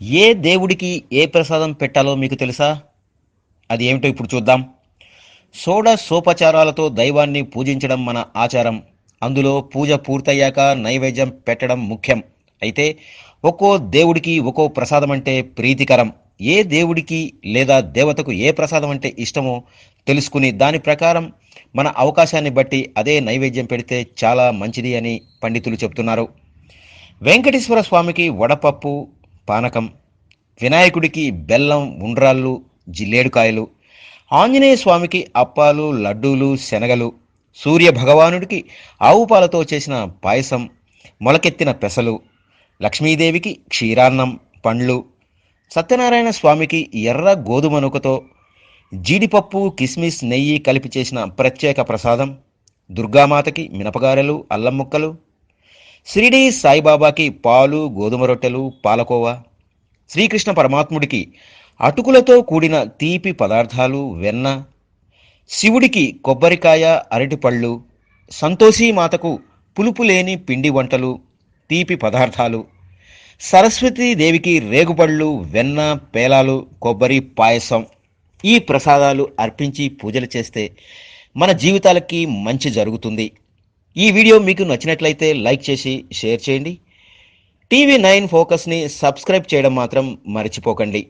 ఏ దేవుడికి ఏ ప్రసాదం పెట్టాలో మీకు తెలుసా? అది ఏమిటో ఇప్పుడు చూద్దాం. సోడ సోపచారాలతో దైవాన్ని పూజించడం మన ఆచారం. అందులో పూజ పూర్తయ్యాక నైవేద్యం పెట్టడం ముఖ్యం. అయితే ఒక్కో దేవుడికి ఒక్కో ప్రసాదం అంటే ప్రీతికరం. ఏ దేవుడికి లేదా దేవతకు ఏ ప్రసాదం అంటే ఇష్టమో తెలుసుకుని దాని ప్రకారం మన అవకాశాన్ని బట్టి అదే నైవేద్యం పెడితే చాలా మంచిది అని పండితులు చెప్తున్నారు వెంకటేశ్వర స్వామికి వడపప్పు పానకం వినాయకుడికి బెల్లం ఉండ్రాళ్ళు జిల్లేడుకాయలు ఆంజనేయ స్వామికి అప్పాలు లడ్డూలు శనగలు సూర్య భగవానుడికి ఆవు పాలతో చేసిన పాయసం మొలకెత్తిన పెసలు లక్ష్మీదేవికి క్షీరాన్నం పండ్లు సత్యనారాయణ స్వామికి ఎర్ర గోధుమ నూకతో జీడిపప్పు కిస్మిస్ నెయ్యి కలిపి చేసిన ప్రత్యేక ప్రసాదం దుర్గామాతకి మినపగారెలు అల్లం ముక్కలు షిరిడి సాయిబాబాకి పాలు గోధుమ రొట్టెలు పాలకోవా. శ్రీకృష్ణ పరమాత్ముడికి అటుకులతో కూడిన తీపి పదార్థాలు వెన్న శివుడికి కొబ్బరికాయ అరటిపళ్ళు సంతోషీమాతకు పులుపు లేని పిండి వంటలు తీపి పదార్థాలు సరస్వతీదేవికి రేగుపళ్ళు వెన్న పేలాలు కొబ్బరి పాయసం ఈ ప్రసాదాలు అర్పించి పూజలు చేస్తే మన జీవితాలకి మంచి జరుగుతుంది. ఈ వీడియో మీకు నచ్చినట్లయితే లైక్ చేసి షేర్ చేయండి. టీవీ నైన్ ఫోకస్ని సబ్స్క్రైబ్ చేయడం మాత్రం మర్చిపోకండి.